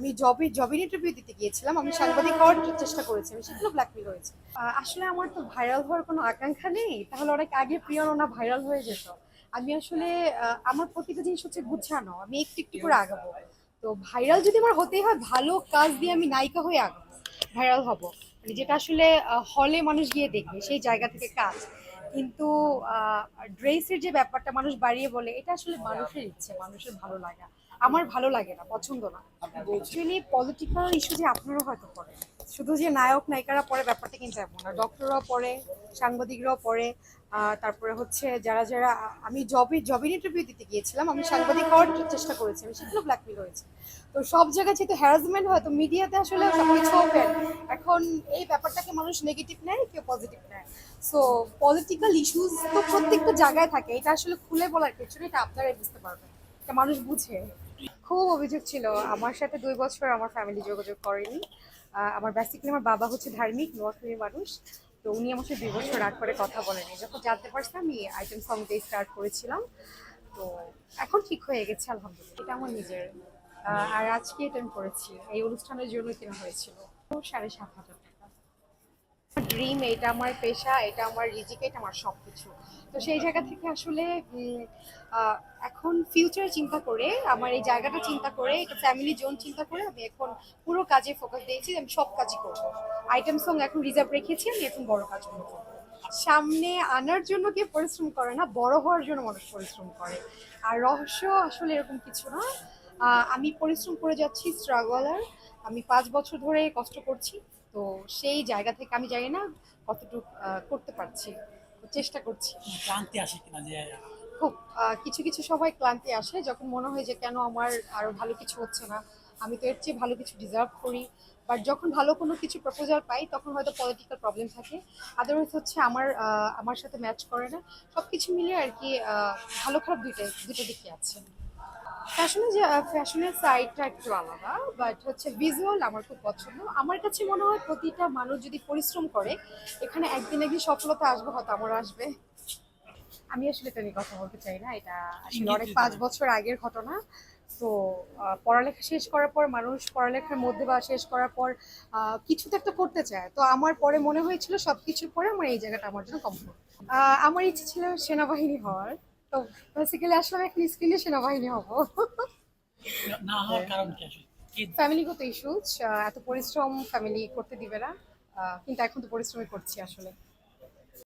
আমি জবে জবের ইন্টারভিউ দিতে গিয়েছিলাম। আমি সাংবাদিক হওয়ার চেষ্টা করেছি, আমি সেগুলো ব্ল্যাকমেল হয়েছে। আসলে আমার তো ভাইরাল হওয়ার কোনো আকাঙ্ক্ষা নেই, তাহলে অনেক আগে প্রিয়না ভাইরাল হয়ে যেত। আমি আসলে আমার প্রতিটা জিনিস হচ্ছে গুছানো, আমি একটু একটু করে আগাবো। তো ভাইরাল যদি আমার হতেই হয়, ভালো কাজ দিয়ে আমি নায়িকা হয়ে আগাবো ভাইরাল হব। মানে যেটা আসলে হলে মানুষ গিয়ে দেখবে, সেই জায়গা থেকে কাজ। কিন্তু ড্রেসের যে ব্যাপারটা মানুষ বাড়িয়ে বলে এটা আসলে মানুষের ইচ্ছে মানুষের ভালো লাগা। আমার ভালো লাগে না পছন্দ না। অ্যাকচুয়ালি পলিটিক্যাল ইস্যু যে আপনারা হয়তো পড়ে। শুধু যে নায়ক, নায়িকারা পড়ে ব্যাপারটা কিন্তু এমন না। ডক্টররাও পড়ে, সাংবাদিকরাও পড়ে তারপরে হচ্ছে যারা যারা, আমি জবে জবের ইন্টারভিউ দিতে গিয়েছিলাম, আমি সাংবাদিক হওয়ার চেষ্টা করেছি, আমি সেগুলো ব্ল্যাকমেল হয়েছে। তো সব জায়গায় যেহেতু হ্যারাসমেন্ট হয়, তো মিডিয়াতে আসলে এখন এই ব্যাপারটাকে মানুষ নেগেটিভ নেয়, কেউ পজিটিভ নেয়। সো পলিটিক্যাল ইস্যুস তো প্রত্যেকটা জায়গায় থাকে, এটা আসলে খুলে বলার কিছু এটা আপনারাই বুঝতে পারবেন। এটা মানুষ বুঝে। খুব অভিযোগ ছিল, আমার সাথে দুই বছর আমার ফ্যামিলি যোগাযোগ করেনি। আমার বেসিক্যালি আমার বাবা হচ্ছে ধার্মিক নোয়াখালীর মানুষ। তো উনি সাথে দুই বছর রাগ করে কথা বলেনি। যখন জানতে পারছি আমি আইটেম সং দিয়ে স্টার্ট করেছিলাম। তো এখন ঠিক হয়ে গেছে, আলহামদুলিল্লাহ। এটা আমার নিজের। আর আজকে এটা আমি করেছি। এই অনুষ্ঠানের জন্য কেনা হয়েছিল। সাড়ে সাত হাজার টাকা। ড্রিম এটা আমার পেশা, এটা আমার রিজিক, এটা আমার সব কিছু তো সেই জায়গা থেকে আসলে এখন ফিউচার চিন্তা করে, আমার এই জায়গাটা চিন্তা করে, এটা ফ্যামিলি জোন চিন্তা করে আমি এখন পুরো কাজে ফোকাস দিয়েছি, আমি সব কাজই করব। আইটেম সং এখন রিজার্ভ রেখেছি, আমি এখন বড় কাজ করব। সামনে আনার জন্য কেউ পরিশ্রম করে না, বড় হওয়ার জন্য মানুষ পরিশ্রম করে। আর রহস্য আসলে এরকম কিছু না। আমি পরিশ্রম করে যাচ্ছি স্ট্রাগলার আমি পাঁচ বছর ধরে কষ্ট করছি, তো সেই জায়গা থেকে আমি জানি না কতটুকু করতে পারছি। চেষ্টা করছি। ক্লান্তি আসে কিনা যে খুব কিছু কিছু সময় ক্লান্তি আসে যখন মনে হয় যে কেন আমার আরও ভালো কিছু হচ্ছে না আমি তো এর চেয়ে ভালো কিছু ডিজার্ভ করি। বাট যখন ভালো কোনো কিছু প্রপোজাল পাই তখন হয়তো পলিটিক্যাল প্রবলেম থাকে। আদারওয়াইজ হচ্ছে আমার আমার সাথে ম্যাচ করে না। সব কিছু মিলিয়ে আর কি ভালো খারাপ দুইটাই দুটো দিকে আছে। ফ্যাশনে যে ফ্যাশনের সাইডটা একটু আলাদা বাট হচ্ছে ভিজুয়াল আমার খুব পছন্দ। আমার কাছে মনে হয় প্রতিটা মানুষ যদি পরিশ্রম করে এখানে একদিন একদিন সফলতা আসবে হয়তো আমার আসবে। আমি আসলে এটা নিয়ে কথা বলতে চাই না এটা আসলে অনেক পাঁচ বছর আগের ঘটনা। তো পড়ালেখা শেষ করার পর মানুষ পড়ালেখার মধ্যে বা শেষ করার পর আহ, কিছু তো একটা করতে চায়। তো আমার পরে মনে হয়েছিল সব কিছুর পরে আমার এই জায়গাটা আমার জন্য কমফোর্ট আমার ইচ্ছে ছিল সেনাবাহিনী হওয়ার। তো বেসিক্যালি আসলে আমি এখন স্কিলে সেনাবাহিনী হব। না হওয়ার কারণ কি আসলে? ফ্যামিলিগত ইস্যুজ এত পরিশ্রম ফ্যামিলি করতে দিবে না। কিন্তু এখন তো পরিশ্রমই করছি আসলে।